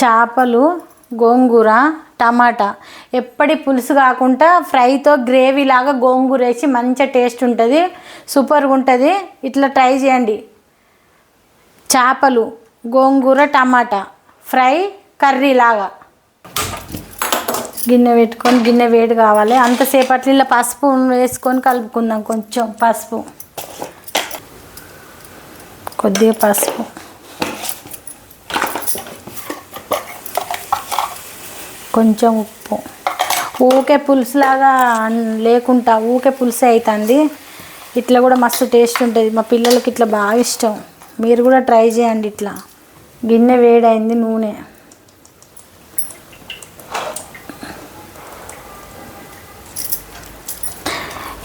చేపలు గోంగూర టమాటా. ఎప్పటి పులుసు కాకుండా ఫ్రైతో గ్రేవీ లాగా గోంగూర వేసి మంచిగా టేస్ట్ ఉంటుంది సూపర్గా ఉంటుంది. ఇట్లా ట్రై చేయండి. చేపలు గోంగూర టమాటా. ఫ్రై కర్రీ లాగా గిన్నె పెట్టుకొని గిన్నె వేడి కావాలి. అంతసేపట్లో ఇలా పసుపు వేసుకొని కలుపుకుందాం కొంచెం పసుపు. కొద్దిగా పసుపు. కొంచెం ఉప్పు. ఊకే పులుసులాగా అన్- లేకుండా ఊకే పులుసు అవుతుంది ఇట్లా కూడా మస్తు టేస్ట్ ఉంటుంది. మా పిల్లలకి ఇట్లా బాగా ఇష్టం. మీరు కూడా ట్రై చేయండి ఇట్లా. గిన్నె వేడైంది నూనె.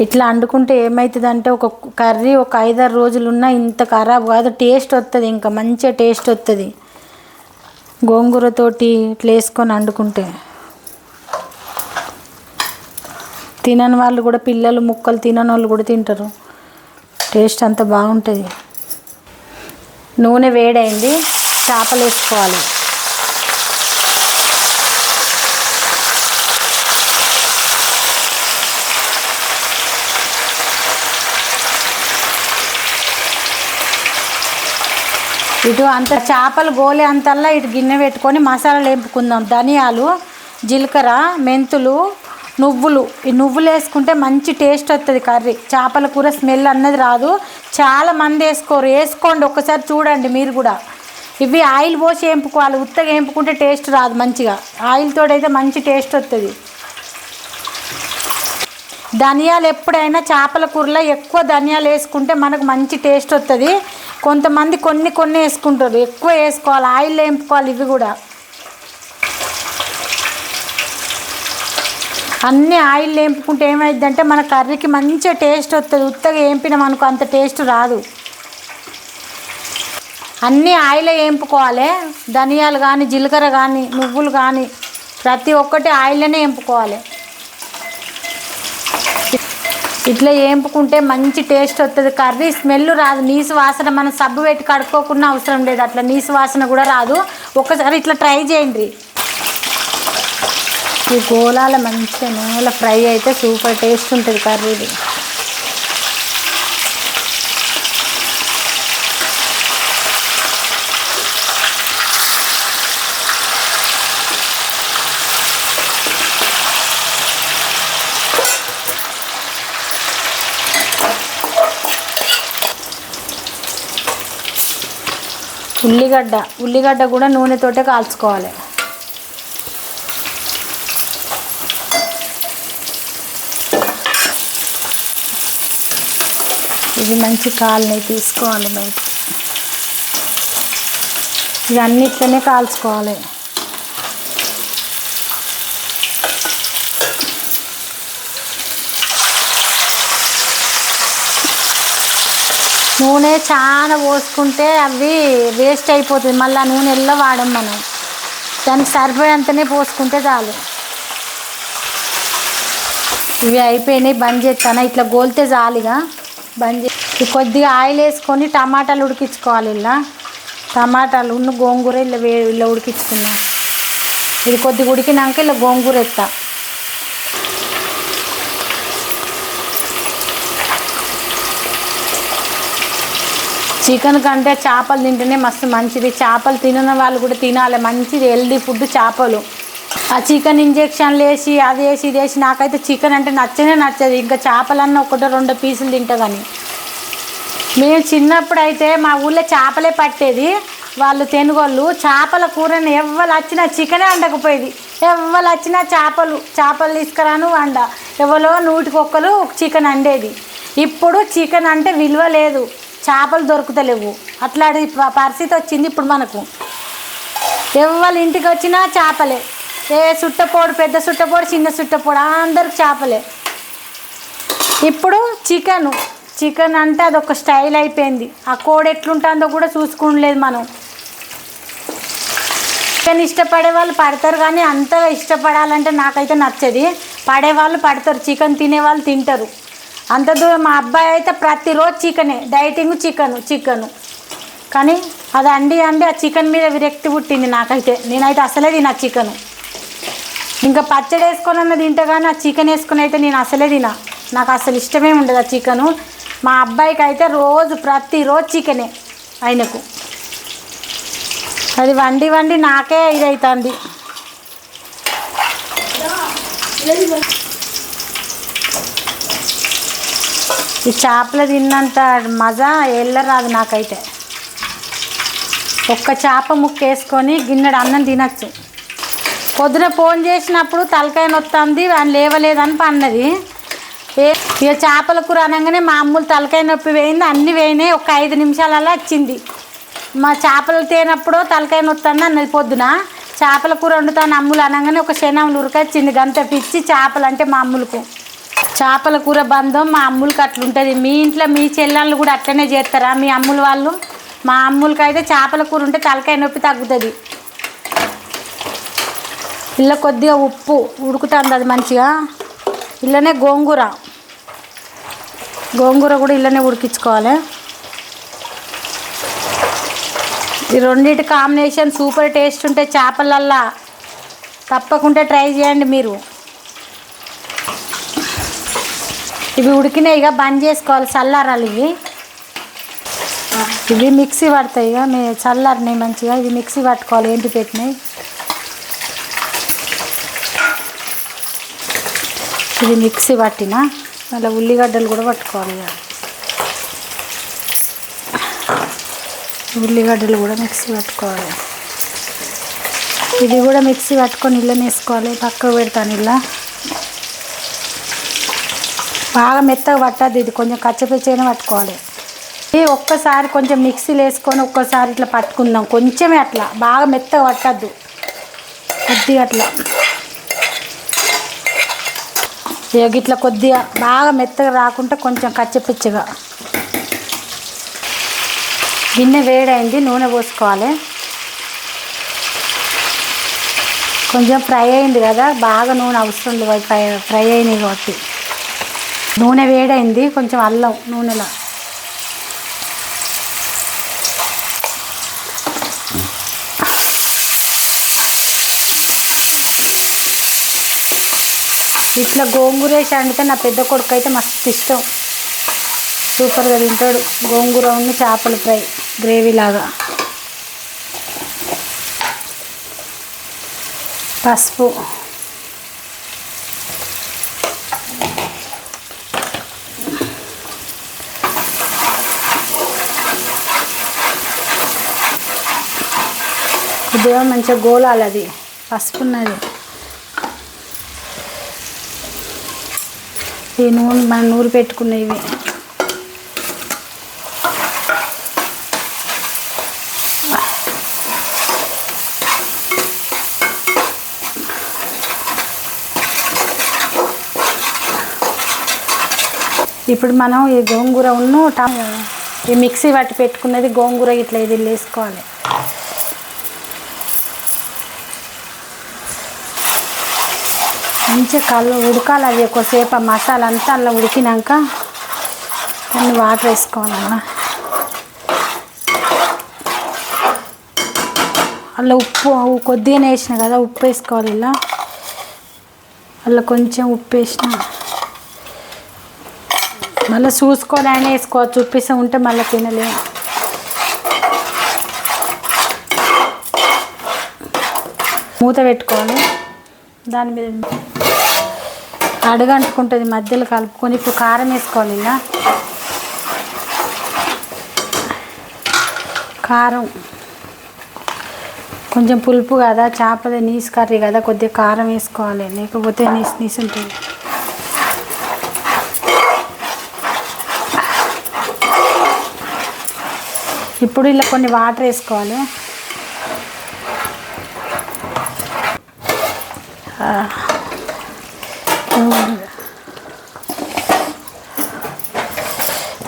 ఇట్లా వండుకుంటే ఏమవుతుందంటే ఒక కర్రీ ఒక ఐదారు రోజులున్నా ఇంత ఖరాబ్ కాదు. టేస్ట్ వస్తుంది ఇంకా. మంచిగా టేస్ట్ వస్తుంది గోంగూరతోటి ఇట్లా వేసుకొని వండుకుంటే తినని వాళ్ళు కూడా పిల్లలు ముక్కలు తినని వాళ్ళు కూడా తింటారు. టేస్ట్ అంత బాగుంటుంది. నూనె వేడైంది చేపలు వేసుకోవాలి ఇటు అంత చేపలు గోలే అంతల్లా ఇటు గిన్నె పెట్టుకొని మసాలాలు వేపుకుందాం. ధనియాలు జీలకర్ర మెంతులు నువ్వులు. ఈ నువ్వులు వేసుకుంటే మంచి టేస్ట్ వస్తుంది కర్రీ. చేపల కూర స్మెల్ అన్నది రాదు. చాలా మంది వేసుకోరు. వేసుకోండి ఒక్కసారి చూడండి మీరు కూడా. ఇవి ఆయిల్ పోసి వేపుకోవాలి. ఉత్తగా వేపుకుంటే టేస్ట్ రాదు మంచిగా. ఆయిల్ అయితే మంచి టేస్ట్ వస్తుంది ధనియాలు ఎప్పుడైనా చేపల కూరలో ఎక్కువ ధనియాలు వేసుకుంటే మనకు మంచి టేస్ట్ వస్తుంది కొంతమంది కొన్ని కొన్ని వేసుకుంటారు. ఎక్కువ వేసుకోవాలి. ఆయిల్ వేపుకోవాలి ఇవి కూడా. అన్నీ ఆయిల్ వేపుకుంటే ఏమైందంటే మన కర్రీకి మంచిగా టేస్ట్ వస్తుంది ఉత్తగా వేపినాం అనుకో అంత టేస్ట్ రాదు. అన్నీ ఆయిల్ వేపుకోవాలి ధనియాలు కానీ జీలకర్ర కానీ నువ్వులు కానీ ప్రతి ఒక్కటి ఆయిల్లోనే వేపుకోవాలి ఇట్లా వేపుకుంటే మంచి టేస్ట్ వస్తుంది కర్రీ స్మెల్ రాదు. నీసు వాసన మనం సబ్బు పెట్టి కడుక్కోకుండా అవసరం లేదు. అట్లా నీసు వాసన కూడా రాదు. ఒకసారి ఇట్లా ట్రై చేయండి. ఈ గోళాల మంచిగా నేల ఫ్రై అయితే సూపర్ టేస్ట్ ఉంటుంది కర్రీది. ఉల్లిగడ్డ. ఉల్లిగడ్డ కూడా నూనెతోటే కాల్చుకోవాలి. ఇది మంచి కాలని తీసుకోవాలి బయట ఇవన్నీ ఇట్లనే కాల్చుకోవాలి. నూనె చాలా పోసుకుంటే అవి వేస్ట్ అయిపోతుంది. మళ్ళీ ఆ నూనె ఎల్లో వాడం మనం. దానికి సరిపోయేంతనే పోసుకుంటే చాలు. ఇవి అయిపోయినాయి బంద్ చేస్తాను? ఇట్లా గోల్తే చాలుగా బంద్ చే కొద్దిగా ఆయిల్ వేసుకొని టమాటాలు ఉడికించుకోవాలి ఇలా. టమాటాలు ఉన్న గోంగూర ఇలా వే ఇలా ఉడికించుకున్నాను ఇది కొద్దిగా ఉడికినాక ఇలా గోంగూర ఎత్తా చికెన్ కంటే చేపలు తింటేనే మస్తు మంచిది. చేపలు తినని వాళ్ళు కూడా తినాలి. మంచిది హెల్దీ ఫుడ్ చేపలు. ఆ చికెన్ ఇంజెక్షన్లు వేసి అది వేసి ఇది వేసి నాకైతే చికెన్ అంటే నచ్చనే నచ్చదు. ఇంకా చేపలన్నా ఒకటో రెండో పీసులు తింటా కానీ మేము చిన్నప్పుడు అయితే మా ఊళ్ళో చేపలే పట్టేది. వాళ్ళు తెనుగోళ్ళు చేపల కూరని ఎవ్వరు వచ్చినా చికెనే వండకపోయేది. ఎవ్వరు వచ్చినా చేపలు చేపలు తీసుకురాను వండ. ఎవరో నూటికొక్కరు చికెన్ వండేది. ఇప్పుడు చికెన్ అంటే విలువ లేదు. చేపలు దొరుకుతలేవు. అట్లాంటి పరిస్థితి వచ్చింది ఇప్పుడు మనకు. ఎవరి ఇంటికి వచ్చినా చేపలే. ఏ సుట్టపోడు పెద్ద సుట్టపోడు చిన్న సుట్టపోడు అందరికి చేపలే. ఇప్పుడు చికెన్. చికెన్ అంటే అదొక స్టైల్ అయిపోయింది. ఆ కోడి ఎట్లుంటుందో కూడా చూసుకోలేదు మనం. చికెన్ ఇష్టపడే వాళ్ళు పడతారు కానీ అంతగా ఇష్టపడాలంటే నాకైతే నచ్చది. పడేవాళ్ళు పడతారు. చికెన్ తినే వాళ్ళు తింటారు. అంత దూరం మా అబ్బాయి అయితే ప్రతిరోజు చికెనే. Dieting chicken chicken. కానీ అది అండి అండి ఆ చికెన్ మీద విరక్తి పుట్టింది నాకైతే. నేనైతే అసలే తిన చికెన్. ఇంకా పచ్చడి వేసుకొని అన్న తింటా కానీ ఆ చికెన్ వేసుకొని అయితే నేను అసలే తిన నాకు అసలు ఇష్టమే ఉండదు ఆ చికెను. మా అబ్బాయికి అయితే రోజు ప్రతిరోజు చికెనే ఆయనకు. అది వండి వండి నాకే ఇదవుతుంది ఈ చేపలు తిన్నంత మజా వెళ్ళరాదు నాకైతే. ఒక్క చేప ముక్క వేసుకొని గిన్నెడు అన్నం తినచ్చు. పొద్దున ఫోన్ చేసినప్పుడు తలకాయ నొత్తంది అని లేవలేదని పన్నది. ఏ ఇక చేపల కూర అనగానే మా అమ్ములు తలకాయ నొప్పి వేయింది అన్నీ వేయినాయి ఒక ఐదు నిమిషాలలో వచ్చింది. మా చేపలు తేనప్పుడు తలకాయ నొత్తంది అన్నది పొద్దున. చేపల కూర వండుతాను అమ్ములు అనగానే ఒక శనాములు ఉరకొచ్చింది గంత పిచ్చి చేపలు అంటే మా అమ్ములకు. చేపల కూర బంధం మా అమ్ములకి అట్లుంటుంది. మీ ఇంట్లో మీ చెల్లెళ్ళు కూడా అట్లనే చేస్తారా? మీ అమ్ముల వాళ్ళు? మా అమ్ములకి అయితే చేపల కూర ఉంటే తలకాయ నొప్పి తగ్గుతుంది. ఇళ్ళ కొద్దిగా ఉప్పు ఉడుకుతుంది అది మంచిగా. ఇళ్ళనే గోంగూర. గోంగూర కూడా ఇళ్ళనే ఉడికించుకోవాలి. ఈ రెండింటి కాంబినేషన్ సూపర్ టేస్ట్ ఉంటే చేపలల్లా తప్పకుండా ట్రై చేయండి మీరు. ఇవి ఉడికినాయి ఇక బంద్ చేసుకోవాలి. చల్లారాలి ఇవి. ఇవి మిక్సీ పడతాయి ఇక. మీ చల్లారినాయి మంచిగా. ఇవి మిక్సీ పట్టుకోవాలి ఏంటి పెట్టినాయి ఇది మిక్సీ పట్టిన మళ్ళీ ఉల్లిగడ్డలు కూడా పట్టుకోవాలి ఇక. ఉల్లిగడ్డలు కూడా మిక్సీ పట్టుకోవాలి. ఇది కూడా మిక్సీ పట్టుకొని ఇళ్ళని వేసుకోవాలి. పక్కకు పెడతాను ఇలా బాగా మెత్తగా పట్టద్దు. ఇది కొంచెం కచ్చపిచ్చైనా పట్టుకోవాలి. ఇది ఒక్కసారి కొంచెం మిక్సీలో వేసుకొని ఒక్కసారి ఇట్లా పట్టుకుందాం. కొంచెమే అట్లా. బాగా మెత్తగా పట్టద్దు. కొద్దిగా అట్లా. ఇక ఇట్లా కొద్దిగా బాగా మెత్తగా రాకుండా కొంచెం కచ్చపిచ్చగా గిన్నె వేడైంది. నూనె పోసుకోవాలి. కొంచెం ఫ్రై అయింది కదా. బాగా నూనె అవసరం లేదు. ఫ్రై ఫ్రై అయినాయి కాబట్టి. నూనె వేడైంది కొంచెం అల్లం నూనెలో. ఇట్లా గోంగూర వేసి వండితే నా పెద్ద కొడుకు అయితే మస్తు ఇష్టం. సూపర్గా తింటాడు. గోంగూర ఉన్న చేపల ఫ్రై గ్రేవీ లాగా. పసుపు. కొద్దిగా మంచిగా గోలాలి అది. పసుపు ఉన్నది ఈ నూనె మన నూరు పెట్టుకున్న ఇవి. ఇప్పుడు మనం ఈ గోంగూర ఉన్ను ఈ మిక్సీ పట్టి పెట్టుకున్నది గోంగూర ఇట్లా ఇది వేసుకోవాలి. మంచిగా కళ్ళు ఉడకాలి అవి ఒకసేపు ఆ మసాలా అంతా అలా ఉడికినాక దాన్ని వాటర్ వేసుకోవాలన్న అలా ఉప్పు కొద్దిగానే వేసిన కదా ఉప్పు వేసుకోవాలి ఇలా. అలా కొంచెం ఉప్పు వేసిన. మళ్ళీ చూసుకొని అయినా వేసుకోవచ్చు ఉప్పిసం ఉంటే మళ్ళీ తినలేము మూత పెట్టుకోవాలి. దాని మీద అడుగంటుకుంటుంది మధ్యలో కలుపుకొని ఇప్పుడు కారం వేసుకోవాలి ఇలా. కారం. కొంచెం పులుపు కదా చేపల నీసు కర్రీ కదా కొద్దిగా కారం వేసుకోవాలి. లేకపోతే నీసు నీసు ఉంటుంది. ఇప్పుడు ఇలా కొన్ని వాటర్ వేసుకోవాలి.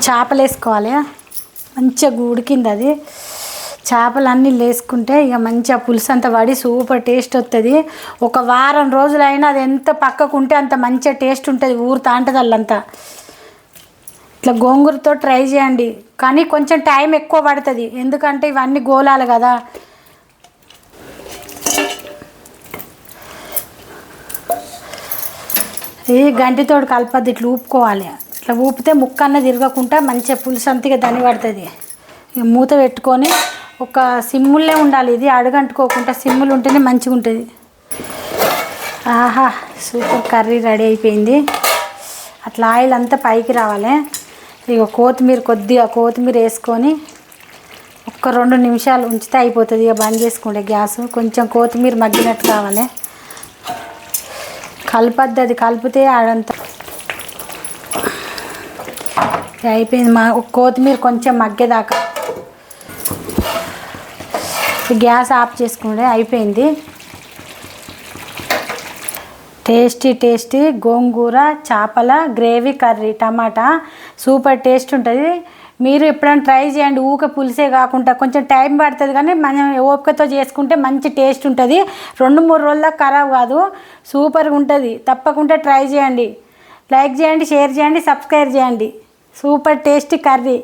చేపలు వేసుకోవాలి మంచిగా ఉడికింది అది. చేపలన్నీ లేసుకుంటే ఇక మంచిగా పులుసు అంతా పడి సూపర్ టేస్ట్ వస్తుంది ఒక వారం రోజులైనా అది ఎంత పక్కకు ఉంటే అంత మంచిగా టేస్ట్ ఉంటుంది ఊరు తాంటది వాళ్ళంతా ఇట్లా గోంగూరతో ట్రై చేయండి. కానీ కొంచెం టైం ఎక్కువ పడుతుంది. ఎందుకంటే ఇవన్నీ గోలాలు కదా. ఈ గంటితోడు కలపద్దు ఇట్లా ఊపుకోవాలి. ఇట్లా ఊపితే ముక్క అన్న తిరగకుండా మంచిగా పులుసు అంతగా దని పడుతుంది. ఇక మూత పెట్టుకొని ఒక సిమ్ముల్లే ఉండాలి. ఇది అడుగంటుకోకుండా సిమ్ములు ఉంటేనే మంచిగా ఉంటుంది. ఆహా సూపర్ కర్రీ రెడీ అయిపోయింది. అట్లా ఆయిల్ అంతా పైకి రావాలి. ఇక కొత్తిమీర కొద్దిగా కొత్తిమీర వేసుకొని ఒక్క రెండు నిమిషాలు ఉంచితే అయిపోతుంది. ఇక బంద్ చేసుకుంటే గ్యాస్. కొంచెం కొత్తిమీర మగ్గినట్టు కావాలి. కలపద్దు అది. కలిపితే ఆడంతా ఇక అయిపోయింది. మా కొత్తిమీర కొంచెం మగ్గేదాకా గ్యాస్ ఆఫ్ చేసుకుంటే అయిపోయింది. టేస్టీ టేస్టీ గోంగూర చేపల గ్రేవీ కర్రీ టమాటా సూపర్ టేస్ట్ ఉంటుంది. మీరు ఎప్పుడైనా ట్రై చేయండి. ఊక పులిసే కాకుండా కొంచెం టైం పడుతుంది కానీ మనం ఓపికతో చేసుకుంటే మంచి టేస్ట్ ఉంటుంది. రెండు మూడు రోజులకు ఖరాబ్ కాదు. సూపర్గా ఉంటుంది. తప్పకుండా ట్రై చేయండి. లైక్ చేయండి షేర్ చేయండి సబ్స్క్రైబ్ చేయండి. సూపర్ టేస్టీ కర్రీ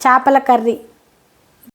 చేపల కర్రీ.